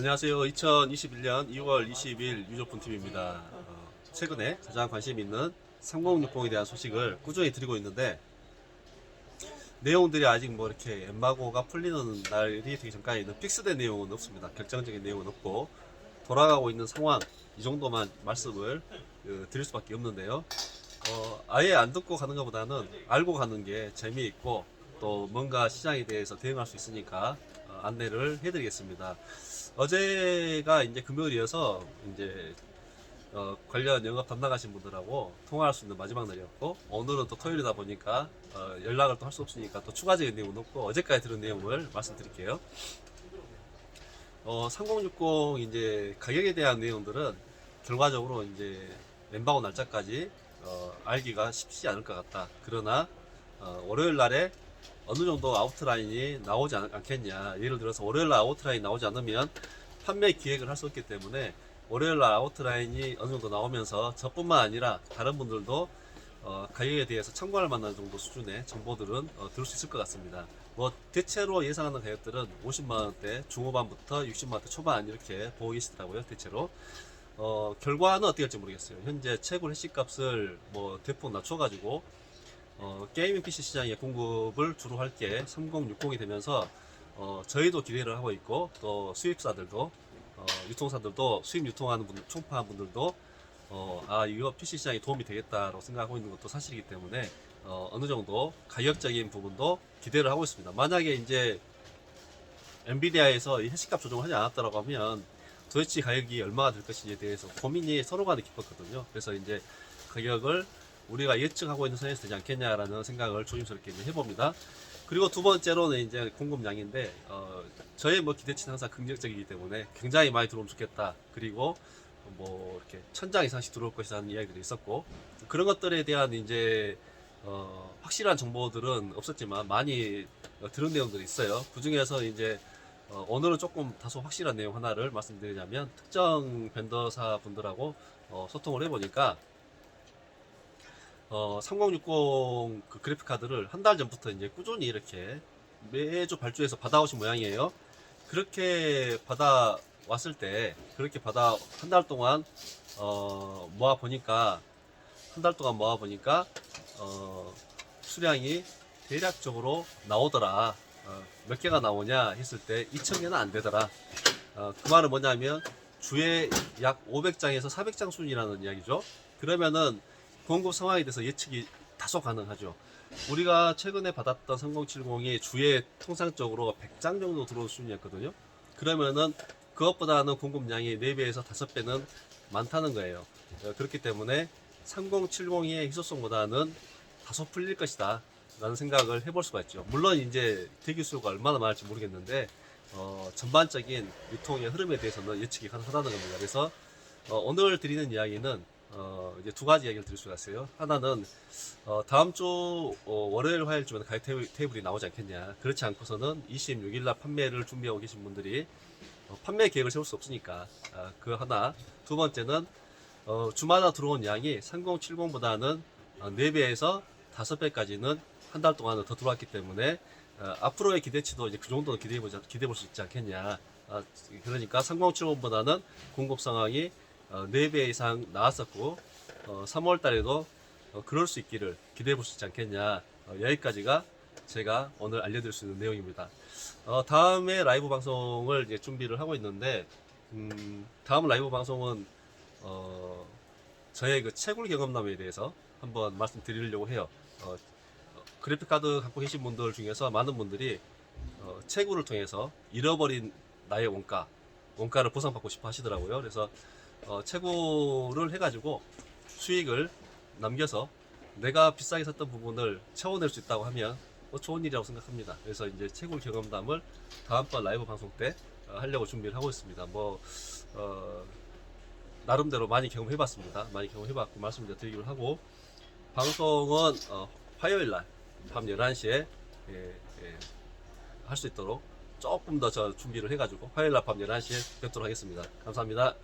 안녕하세요. 2021년 2월 20일 유조폰 TV입니다. 어, 최근에 가장 관심 있는 3060에 대한 소식을 꾸준히 드리고 있는데 내용들이 아직 뭐 이렇게 엠바고가 풀리는 날이 되기 전까지는 픽스된 내용은 없습니다. 결정적인 내용은 없고 돌아가고 있는 상황 이 정도만 말씀을 어, 드릴 수밖에 없는데요. 어, 아예 안 듣고 가는 것보다는 알고 가는 게 재미있고 또 뭔가 시장에 대해서 대응할 수 있으니까 어, 안내를 해드리겠습니다. 어제가 이제 금요일이어서 이제 어, 관련 영업 담당하신 분들하고 통화할 수 있는 마지막 날이었고 오늘은 또 토요일이다 보니까 어, 연락을 또 할 수 없으니까 또 추가적인 내용은 없고 어제까지 들은 내용을 말씀드릴게요. 어, 3060 이제 가격에 대한 내용들은 결과적으로 이제 엠바고 날짜까지 어, 알기가 쉽지 않을 것 같다. 그러나 어, 월요일 날에 어느 정도 아웃라인이 나오지 않, 않겠냐. 예를 들어서 월요일 날 아웃라인이 나오지 않으면 판매 기획을 할 수 없기 때문에 월요일 날 아웃라인이 어느 정도 나오면서 저뿐만 아니라 다른 분들도 어, 가격에 대해서 참고할 만한 정도 수준의 정보들은 어, 들을 수 있을 것 같습니다. 뭐 대체로 예상하는 가격들은 50만 원대 중후반부터 60만 원대 초반 이렇게 보고 계시더라고요. 대체로. 어, 결과는 어떻게 될지 모르겠어요. 현재 채굴 해시 값을 뭐 대폭 낮춰가지고 어, 게이밍 PC 시장의 공급을 주로 할 게 3060이 되면서 어, 저희도 기대를 하고 있고 또 수입사들도 어, 유통사들도 수입 유통하는 분들 총파한 분들도 어, 아 이거 PC 시장에 도움이 되겠다라고 생각하고 있는 것도 사실이기 때문에 어, 어느 정도 가격적인 부분도 기대를 하고 있습니다. 만약에 이제 엔비디아에서 이 해시값 조정을 하지 않았다라고 하면 도대체 가격이 얼마가 될 것인지에 대해서 고민이 서로 간에 깊었거든요. 그래서 이제 가격을 우리가 예측하고 있는 선에서 되지 않겠냐라는 생각을 조심스럽게 해봅니다. 그리고 두 번째로는 이제 공급량인데 어, 저의 뭐 기대치는 항상 긍정적이기 때문에 굉장히 많이 들어오면 좋겠다. 그리고 뭐 이렇게 천장 이상씩 들어올 것이라는 이야기들이 있었고 그런 것들에 대한 이제 어, 확실한 정보들은 없었지만 많이 어, 들은 내용들이 있어요. 그 중에서 이제 어, 오늘은 조금 다소 확실한 내용 하나를 말씀드리자면 특정 벤더사 분들하고 어, 소통을 해보니까 어, 3060 그 그래픽 카드를 한 달 전부터 이제 꾸준히 이렇게 매주 발주해서 받아오신 모양이에요. 그렇게 받아 왔을 때 그렇게 받아 한 달 동안 어, 모아 보니까 한 달 동안 모아 보니까 어, 수량이 대략적으로 나오더라. 어, 몇 개가 나오냐 했을 때 2,000개는 안 되더라. 어, 그 말은 뭐냐면 주에 약 500장에서 400장 수준이라는 이야기죠. 그러면은 공급 상황에 대해서 예측이 다소 가능하죠. 우리가 최근에 받았던 3070이 주에 통상적으로 100장 정도 들어온 수준이었거든요. 그러면은 그것보다는 공급량이 4배에서 5배는 많다는 거예요. 어, 그렇기 때문에 3070의 희소성보다는 다소 풀릴 것이다. 라는 생각을 해볼 수가 있죠. 물론 이제 대기 수요가 얼마나 많을지 모르겠는데, 어, 전반적인 유통의 흐름에 대해서는 예측이 가능하다는 겁니다. 그래서, 어, 오늘 드리는 이야기는, 어, 이제 두 가지 이야기를 드릴 수가 있어요. 하나는, 어, 다음 주, 어, 월요일, 화요일쯤에는 가격 테이블, 테이블이 나오지 않겠냐. 그렇지 않고서는 26일 날 판매를 준비하고 계신 분들이, 어, 판매 계획을 세울 수 없으니까, 아, 그 하나. 두 번째는, 어, 주마다 들어온 양이 3070보다는 어, 4배에서 5배까지는 한 달 동안은 더 들어왔기 때문에 어, 앞으로의 기대치도 이제 그 정도는 기대해 보자 기대해 볼 수 있지 않겠냐. 아, 그러니까 3070보다는 공급 상황이 어, 4배 이상 나왔었고 어, 3월 달에도 어, 그럴 수 있기를 기대해 볼 수 있지 않겠냐. 어, 여기까지가 제가 오늘 알려드릴 수 있는 내용입니다. 어, 다음에 라이브 방송을 이제 준비를 하고 있는데 음, 다음 라이브 방송은 어, 저의 그 채굴 경험담에 대해서 한번 말씀드리려고 해요. 어, 어, 그래픽 카드 갖고 계신 분들 중에서 많은 분들이 어, 채굴을 통해서 잃어버린 나의 원가, 원가를 보상받고 싶어 하시더라고요. 그래서 어, 채굴을 해가지고 수익을 남겨서 내가 비싸게 샀던 부분을 채워낼 수 있다고 하면 뭐 좋은 일이라고 생각합니다. 그래서 이제 채굴 경험담을 다음번 라이브 방송 때 어, 하려고 준비를 하고 있습니다. 뭐 어, 나름대로 많이 경험해봤습니다. 많이 경험해봤고 말씀을 드리기로 하고 방송은 어, 화요일 날 밤 11시에 예, 할수 있도록 조금 더 저 준비를 해가지고 화요일 날 밤 11시에 뵙도록 하겠습니다. 감사합니다.